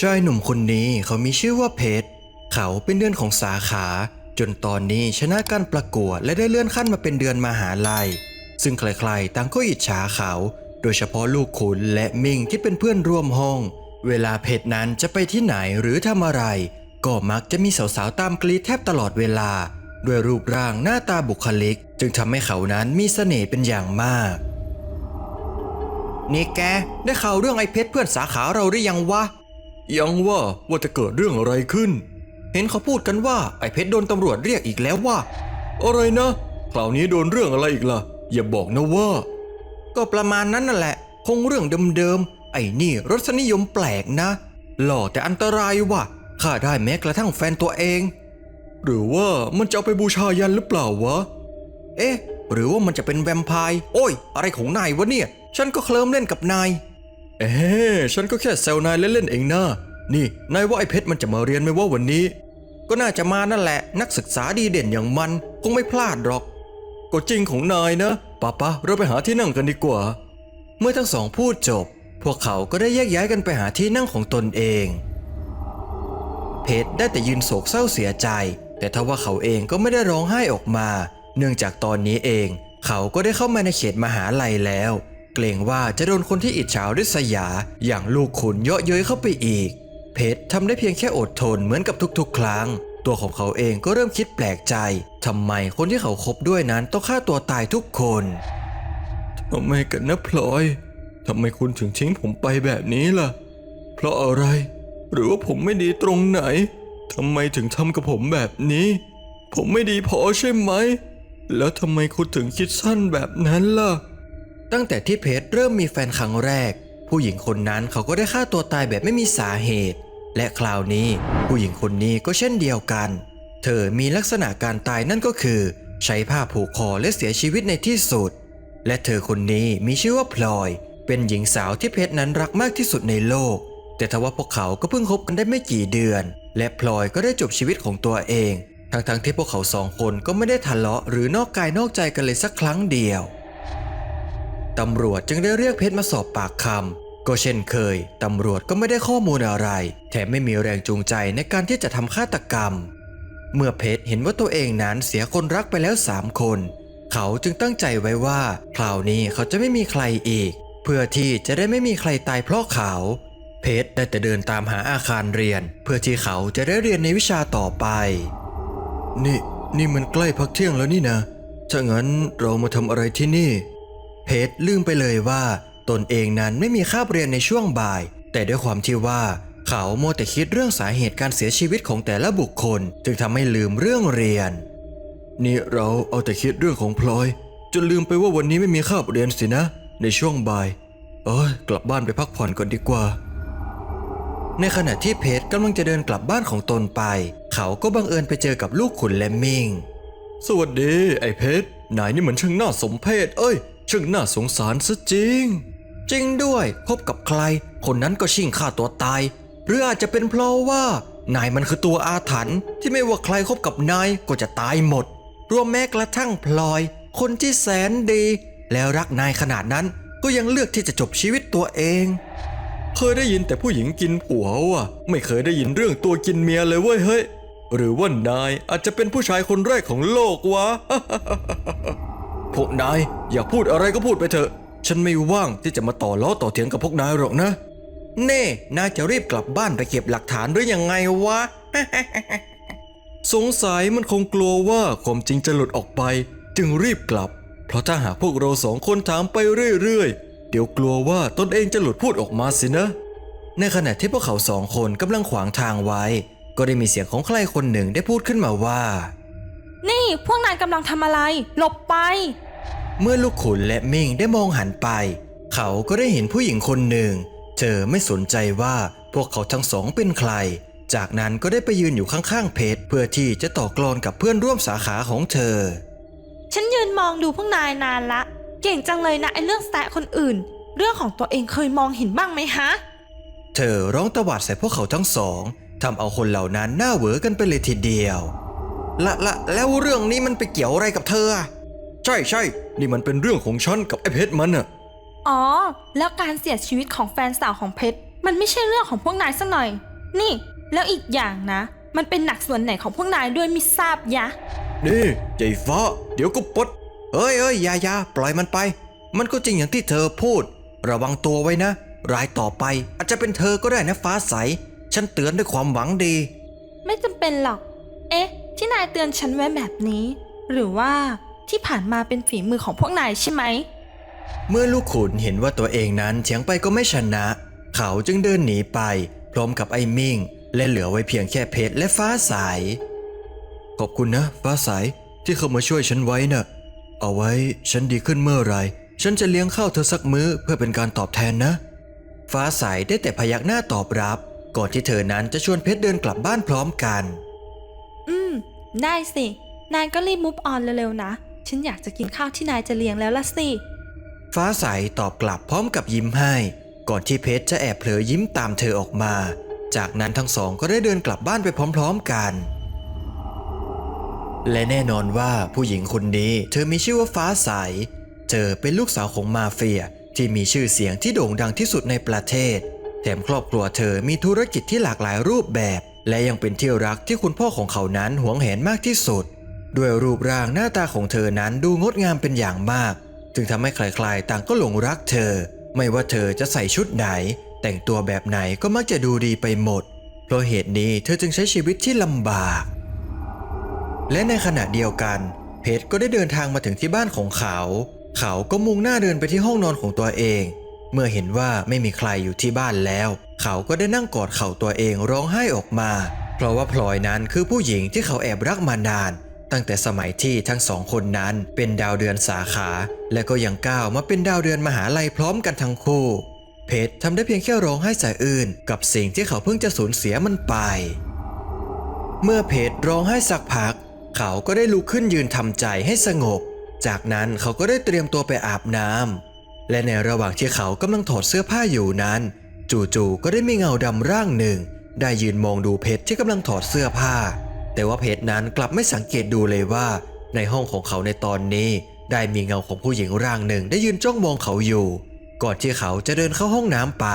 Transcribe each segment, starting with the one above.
ชายหนุ่มคนนี้เขามีชื่อว่าเพชรเขาเป็นเดือนของสาขา จนตอนนี้ชนะการประกวดและได้เลื่อนขั้นมาเป็นเดือนมหาลัย ซึ่งใครๆต่างก็อิจฉาเขา โดยเฉพาะลูกขุนและมิงที่เป็นเพื่อนร่วมห้อง เวลาเพชรนั้นจะไปที่ไหนหรือทำอะไร ก็มักจะมีสาวๆตามกรีดแทบตลอดเวลา ด้วยรูปร่างหน้าตาบุคลิก จึงทำให้เขานั้นมีเสน่ห์เป็นอย่างมาก นี่แกได้ข่าวเรื่องไอ้เพชรเพื่อนสาขาเราหรือยังวะ ยังว่าว่าจะเกิดเรื่องอะไรขึ้น เห็นเขาพูดกันว่าไอ้เพชรโดนตำรวจเรียกอีกแล้วว่า อะไรนะคราวนี้โดนเรื่องอะไรอีกล่ะ อย่าบอกนะว่า ก็ประมาณนั้นนั่นแหละ คงเรื่องเดิมๆไอ้นี่รสนิยมแปลกนะ หล่อแต่อันตรายว่ะฆ่าได้แม้กระทั่งแฟนตัวเอง หรือว่ามันจะเอาไปบูชายันหรือเปล่าวะ เอ๊ะ หรือว่ามันจะเป็นแวมไพร์โอ้ย อะไรของนายวะเนี่ย ฉันก็เคลิ้มเล่นกับนาย เอ๊ฉันก็แค่แซวนายเล่นๆเองนะนี่ นายว่าไอ้เพชรมันจะมาเรียนไหมว่าวันนี้ ก็น่าจะมานั่นแหละ นักศึกษาดีเด่นอย่างมัน คงไม่พลาดหรอก ก็จริงของนายนะป้าปะเราไปหาที่นั่งกันดีกว่า เมื่อทั้งสองพูดจบ พวกเขาก็ได้แยกย้ายกันไปหาที่นั่งของตนเอง เพชรได้แต่ยืนโศกเศร้าเสียใจ แต่ทว่าเขาเองก็ไม่ได้ร้องไห้ออกมา เนื่องจากตอนนี้เอง เขาก็ได้เข้ามาในเขตมหาลัยแล้ว เกรงว่าจะโดนคนที่อิจฉาริษยา อย่างลูกขุนเยาะเย้ยเข้าไปอีก เพชรทำได้เพียงแค่อดทนเหมือนกับทุกๆ ครั้ง ตัวของเขาเองก็เริ่มคิดแปลกใจทำไมคนที่เขาคบด้วยนั้นต้องฆ่าตัวตายทุกคนทำไมกันนะพลอยทำไมคุณถึงทิ้งผมไปแบบนี้ล่ะ เพราะอะไร หรือว่าผมไม่ดีตรงไหนทำไมถึงทำกับผมแบบนี้ ผมไม่ดีพอใช่ไหม แล้วทำไมคุณถึงคิดสั้นแบบนั้นล่ะ ตั้งแต่ที่เพชรเริ่มมีแฟนครั้งแรก ผู้หญิงคนนั้นเขาก็ได้ฆ่าตัวตายแบบไม่มีสาเหตุ และคราวนี้ผู้หญิงคนนี้ก็เช่นเดียวกัน เธอมีลักษณะการตายนั่นก็คือ ใช้ผ้าผูกคอและเสียชีวิตในที่สุด และเธอคนนี้มีชื่อว่าพลอย เป็นหญิงสาวที่เพชรนั้นรักมากที่สุดในโลก แต่ทว่าพวกเขาก็เพิ่งคบกันได้ไม่กี่เดือน และพลอยก็ได้จบชีวิตของตัวเอง ทั้งๆที่พวกเขาสองคนก็ไม่ได้ทะเลาะหรือนอกกายนอกใจกันเลยสักครั้งเดียว ตำรวจจึงได้เรียกเพชรมาสอบปากคำก็เช่นเคย ตำรวจก็ไม่ได้ข้อมูลอะไร แถมไม่มีแรงจูงใจในการที่จะทำฆาตกรรม เมื่อเพชรเห็นว่าตัวเองนั้นเสียคนรักไปแล้วสามคน เขาจึงตั้งใจไว้ว่า คราวนี้เขาจะไม่มีใครอีก เพื่อที่จะได้ไม่มีใครตายเพราะเขา เพชรได้แต่เดินตามหาอาคารเรียน เพื่อที่เขาจะได้เรียนในวิชาต่อไป นี่นี่มันใกล้พักเที่ยงแล้วนี่นะถ้างั้นเรามาทำอะไรที่นี่ เพชรลืมไปเลยว่า ตนเองนั้นไม่มีคาบเรียนในช่วงบ่าย แต่ด้วยความที่ว่า เขาโมวแต่คิดเรื่องสาเหตุการเสียชีวิตของแต่ละบุคคล จึงทำให้ลืมเรื่องเรียน นี่เราเอาแต่คิดเรื่องของพลอยจนลืมไปว่าวันนี้ไม่มีคาบเรียนสินะ ในช่วงบ่าย เอ้ยกลับบ้านไปพักผ่อนก่อนดีกว่า ในขณะที่เพชรกำลังจะเดินกลับบ้านของตนไป เขาก็บังเอิญไปเจอกับลูกขุนและมิงสวัสดี ไอ้เพชรนายนี่เหมือนช่างน่าสมเพชเอ้ย ช่างน่าสงสารซะจริง จริงด้วยคบกับใคร คนนั้นก็ชิงฆ่าตัวตาย หรืออาจจะเป็นเพราะว่า นายมันคือตัวอาถรรพ์ที่ไม่ว่าใครคบกับนายก็จะตายหมด รวมแม้กระทั่งพลอย คนที่แสนดี แล้วรักนายขนาดนั้นก็ยังเลือกที่จะจบชีวิตตัวเอง เคยได้ยินแต่ผู้หญิงกินผัวว่ะไม่เคยได้ยินเรื่องตัวกินเมียเลยเว้ยเฮ้ยหรือว่านายอาจจะเป็นผู้ชายคนแรกของโลกวะ พวกนายอยากพูดอะไรก็พูดไปเถอะ ฉันไม่ว่างที่จะมาต่อล้อต่อเถียงกับพวกนายหรอกนะ เน่ นายจะรีบกลับบ้านไปเก็บหลักฐานหรือยังไงวะ สงสัยมันคงกลัวว่าความจริงจะหลุดออกไป จึงรีบกลับ เพราะถ้าหากพวกเราสองคนถามไปเรื่อยๆ เดี๋ยวกลัวว่าตนเองจะหลุดพูดออกมาสินะ ในขณะที่พวกเขาสองคนกำลังขวางทางไว้ ก็ได้มีเสียงของใครคนหนึ่งได้พูดขึ้นมาว่า นี่พวกนายกำลังทำอะไร หลบไป เมื่อลูกขุนและมิ่งได้มองหันไป เขาก็ได้เห็นผู้หญิงคนหนึ่ง เธอไม่สนใจว่าพวกเขาทั้งสองเป็นใคร จากนั้นก็ได้ไปยืนอยู่ข้างๆเพชรเพื่อที่จะต่อกลอนกับเพื่อนร่วมสาขาของเธอ ฉันยืนมองดูพวกนายนานละ เก่งจังเลยนะไอ้เรื่องแซะคนอื่น เรื่องของตัวเองเคยมองเห็นบ้างไหมฮะ เธอร้องตวาดใส่พวกเขาทั้งสองทำเอาคนเหล่านั้นหน้าเหวอกันไปเลยทีเดียว ละละแล้วเรื่องนี้มันไปเกี่ยวอะไรกับเธออะ ใช่ใช่ นี่มันเป็นเรื่องของฉันกับไอ้เพชรมันอะอ๋อ แล้วการเสียชีวิตของแฟนสาวของเพชร มันมันไม่ใช่เรื่องของพวกนายซะหน่อย นี่ แล้วอีกอย่างนะ มันเป็นหนักส่วนไหนของพวกนายด้วยมิทราบยะ นี่ใจฟ้า เดี๋ยวก็ปลดเอ้ยเอ้ยอยาอยาปล่อยมันไป มันก็จริงอย่างที่เธอพูด ระวังตัวไว้นะ รายต่อไปอาจจะเป็นเธอก็ได้นะฟ้าใส ฉันเตือนด้วยความหวังดี ไม่จำเป็นหรอก เอ๊ะ ที่นายเตือนฉันไว้แบบนี้ หรือว่า ที่ผ่านมาเป็นฝีมือของพวกนายใช่ไหม เมื่อลูกขุนเห็นว่าตัวเองนั้นเถียงไปก็ไม่ชนะ เขาจึงเดินหนีไป พร้อมกับไอ้มิ่ง และเหลือไว้เพียงแค่เพชรและฟ้าใสขอบคุณนะ ฟ้าใสที่เข้ามาช่วยฉันไว้น่ะเอาไว้ฉันดีขึ้นเมื่อไหรฉันจะเลี้ยงข้าวเธอสักมื้อเพื่อเป็นการตอบแทนนะ ฟ้าใสได้แต่พยักหน้าตอบรับ ก่อนที่เธอนั้นจะชวนเพชรเดินกลับบ้านพร้อมกัน อืม ได้สิ นายก็รีบมุฟออนเร็วๆนะ ฉันอยากจะกินข้าวที่นายจะเลี้ยงแล้วละสิ ฟ้าใสตอบกลับพร้อมกับยิ้มให้ ก่อนที่เพชรจะแอบเผลอยิ้มตามเธอออกมา จากนั้นทั้งสองก็ได้เดินกลับบ้านไปพร้อมๆกัน และแน่นอนว่าผู้หญิงคนนี้เธอมีชื่อว่าฟ้าใส เธอเป็นลูกสาวของมาเฟียที่มีชื่อเสียงที่โด่งดังที่สุดในประเทศ แถมครอบครัวเธอมีธุรกิจที่หลากหลายรูปแบบ และยังเป็นที่รักที่คุณพ่อของเขานั้นหวงแหนมากที่สุด ด้วยรูปร่างหน้าตาของเธอนั้นดูงดงามเป็นอย่างมาก จึงทำให้ใครๆ ต่างก็หลงรักเธอ ไม่ว่าเธอจะใส่ชุดไหน แต่งตัวแบบไหนก็มักจะดูดีไปหมด เพราะเหตุนี้เธอจึงใช้ชีวิตที่ลำบาก และในขณะเดียวกัน เพชรก็ได้เดินทางมาถึงที่บ้านของเขา เขาก็มุ่งหน้าเดินไปที่ห้องนอนของตัวเอง เมื่อเห็นว่าไม่มีใครอยู่ที่บ้านแล้ว เขาก็ได้นั่งกอดเข่าตัวเองร้องไห้ออกมา เพราะว่าพลอยนั้นคือผู้หญิงที่เขาแอบรักมานาน ตั้งแต่สมัยที่ทั้งสองคนนั้นเป็นดาวเดือนสาขา และก็ยังก้าวมาเป็นดาวเดือนมหาลัยพร้อมกันทั้งคู่ เพชรทำได้เพียงแค่ร้องไห้สะอื่น กับสิ่งที่เขาเพิ่งจะสูญเสียมันไป เมื่อเพชรร้องไห้สักพัก เขาก็ได้ลุกขึ้นยืนทำใจให้สงบ จากนั้นเขาก็ได้เตรียมตัวไปอาบน้ำและในระหว่างที่เขากำลังถอดเสื้อผ้าอยู่นั้น จู่ๆก็ได้มีเงาดำร่างหนึ่ง ได้ยืนมองดูเพชรที่กำลังถอดเสื้อผ้า แต่ว่าเพชรนั้นกลับไม่สังเกตดูเลยว่า ในห้องของเขาในตอนนี้ ได้มีเงาของผู้หญิงร่างหนึ่งได้ยืนจ้องมองเขาอยู่ ก่อนที่เขาจะเดินเข้าห้องน้ำไป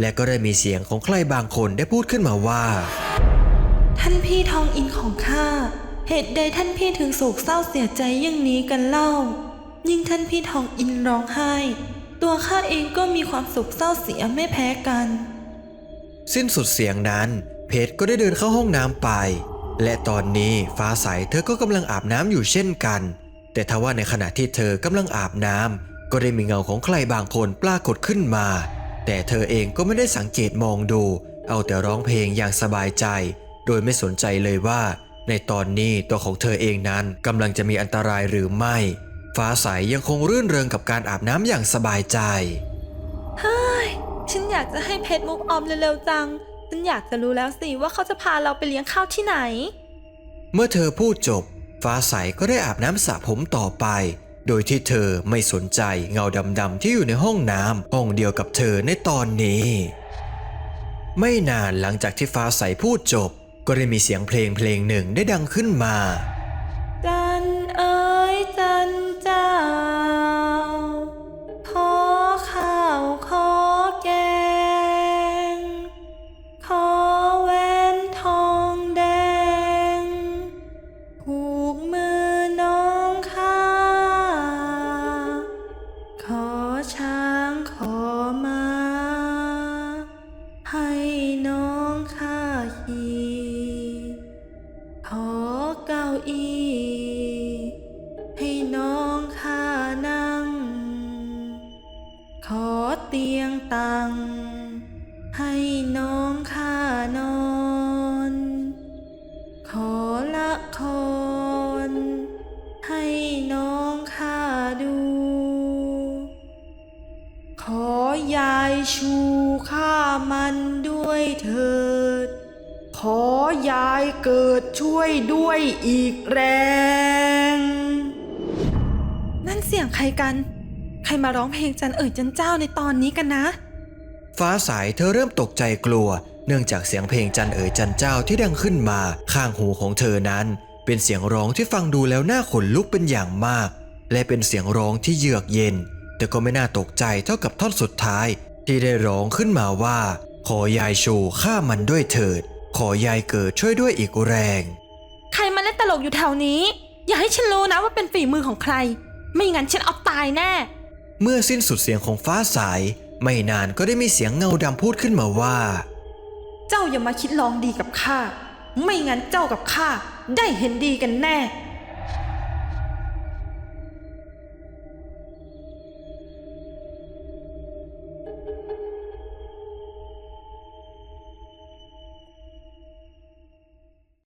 และก็ได้มีเสียงของใครบางคนได้พูดขึ้นมาว่า ท่านพี่ทองอินของข้าเหตุใดท่านพี่ถึงโศกเศร้าเสียใจอย่างนี้กันเล่า ยิ่งท่านพี่ทองอินร้องไห้ ตัวข้าเองก็มีความสุขเศร้าเสียไม่แพ้กัน สิ้นสุดเสียงนั้น เพชรก็ได้เดินเข้าห้องน้ำไป และตอนนี้ฟ้าใสเธอก็กำลังอาบน้ำอยู่เช่นกัน แต่ทว่าในขณะที่เธอกำลังอาบน้ำก็ได้มีเงาของใครบางคนปรากฏขึ้นมา แต่เธอเองก็ไม่ได้สังเกตมองดู เอาแต่ร้องเพลงอย่างสบายใจ โดยไม่สนใจเลยว่า ในตอนนี้ตัวของเธอเองนั้นกำลังจะมีอันตรายหรือไม่ ฟ้าใสยังคงรื่นเริงกับการอาบน้ำอย่างสบายใจเฮ้ยฉันอยากจะให้เพชรมุกออมเร็วๆจัง ฉันอยากจะรู้แล้วสิว่าเขาจะพาเราไปเลี้ยงข้าวที่ไหน เมื่อเธอพูดจบ ฟ้าใสก็ได้อาบน้ำสระผมต่อไป โดยที่เธอไม่สนใจเงาดำๆที่อยู่ในห้องน้ำห้องเดียวกับเธอในตอนนี้ ไม่นานหลังจากที่ฟ้าใสพูดจบ ก็ได้มีเสียงเพลงเพลงหนึ่งได้ดังขึ้นมา เตียงตัง ให้น้องข้านอน ขอละคร ให้น้องข้าดู ขอยายชูข้ามันด้วยเถิด ขอยายเกิดช่วยด้วยอีกแรง นั่นเสียงใครกัน ใครมาร้องเพลงจันเอ๋ยจันเจ้าในตอนนี้กันนะ ฟ้าใสเธอเริ่มตกใจกลัว เนื่องจากเสียงเพลงจันเอ๋ยจันเจ้าที่ดังขึ้นมาข้างหูของเธอนั้น เป็นเสียงร้องที่ฟังดูแล้วน่าขนลุกเป็นอย่างมาก และเป็นเสียงร้องที่เยือกเย็น แต่ก็ไม่น่าตกใจเท่ากับท่อนสุดท้าย ที่ได้ร้องขึ้นมาว่า ขอยายชูฆ่ามันด้วยเถิด ขอยายเกิดช่วยด้วยอีกแรง ใครมาเล่นตลกอยู่แถวนี้ อย่าให้ฉันรู้นะว่าเป็นฝีมือของใคร ไม่งั้นฉันเอาตายแน่ เมื่อสิ้นสุดเสียงของฟ้าสาย ไม่นานก็ได้มีเสียงเงาดำพูดขึ้นมาว่า เจ้าอย่ามาคิดลองดีกับข้า ไม่งั้นเจ้ากับข้าได้เห็นดีกันแน่